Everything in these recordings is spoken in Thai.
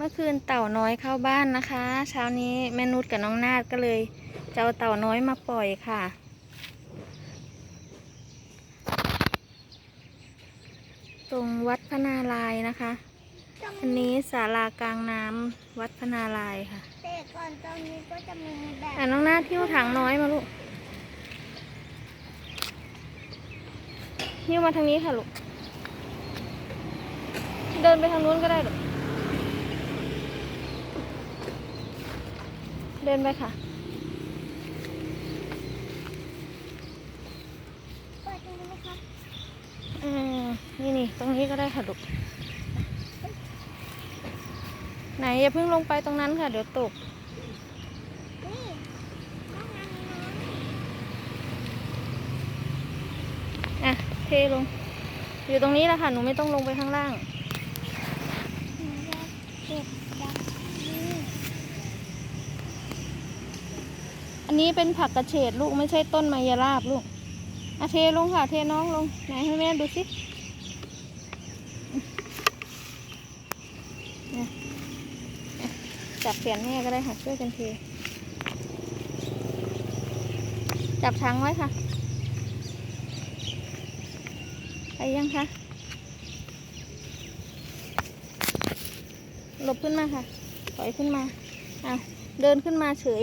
เมื่อคืนเต่าน้อยเข้าบ้านนะคะ เช้านี้แม่นุชกับน้องนาดก็เลยจะเอาเต่าน้อยมาปล่อยค่ะ ตรงวัดพนารายณ์นะคะ อันนี้ศาลากลางน้ำวัดพนารายณ์ค่ะแต่ก่อนตรงนี้ก็จะมีแบบอะน้องนาดหิ้วถังน้อยมาลูกหิ้วมาทางนี้ค่ะลูกเดินไปทางนู้นก็ได้ลูก เดินไปค่ะเปิดตรงนี้ไหมคะอืมนี่นี่ตรงนี้ก็ได้ค่ะลูกไหนอย่าเพิ่งลงไปตรงนั้นค่ะ เดี๋ยวตกนี่ห้องน้ำน้อะเทลง อยู่ตรงนี้แหละค่ะ หนูไม่ต้องลงไปข้างล่างำหนูจะเก็บดักนี่ อันนี้เป็นผักกระเฉดลูกไม่ใช่ต้นไมยราบลูกอะเทลงค่ะเทน้องลงไหนให้แม่ดูสิจับเปลี่ยนแม่ก็ได้ค่ะช่วยกันเทจับถังไว้ค่ะ ไปยังคะหลบขึ้นมาค่ะถอยขึ้นมาอะเดินขึ้นมาเฉย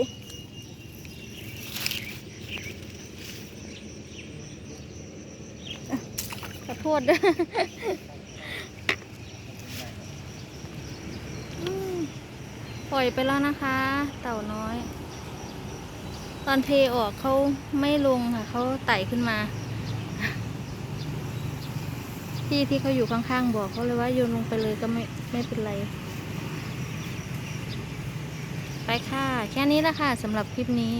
ขอโทษด้วยปล่อยไปแล้วนะคะ เต่าน้อย ตอนเทออกเขาไม่ลงค่ะเขาไต่ขึ้นมาพี่ที่เขาอยู่ข้างๆบอกเขาเลยว่าโยนลงไปเลยก็ไม่ไม่เป็นไร ไปค่ะ แค่นี้ละค่ะสำหรับคลิปนี้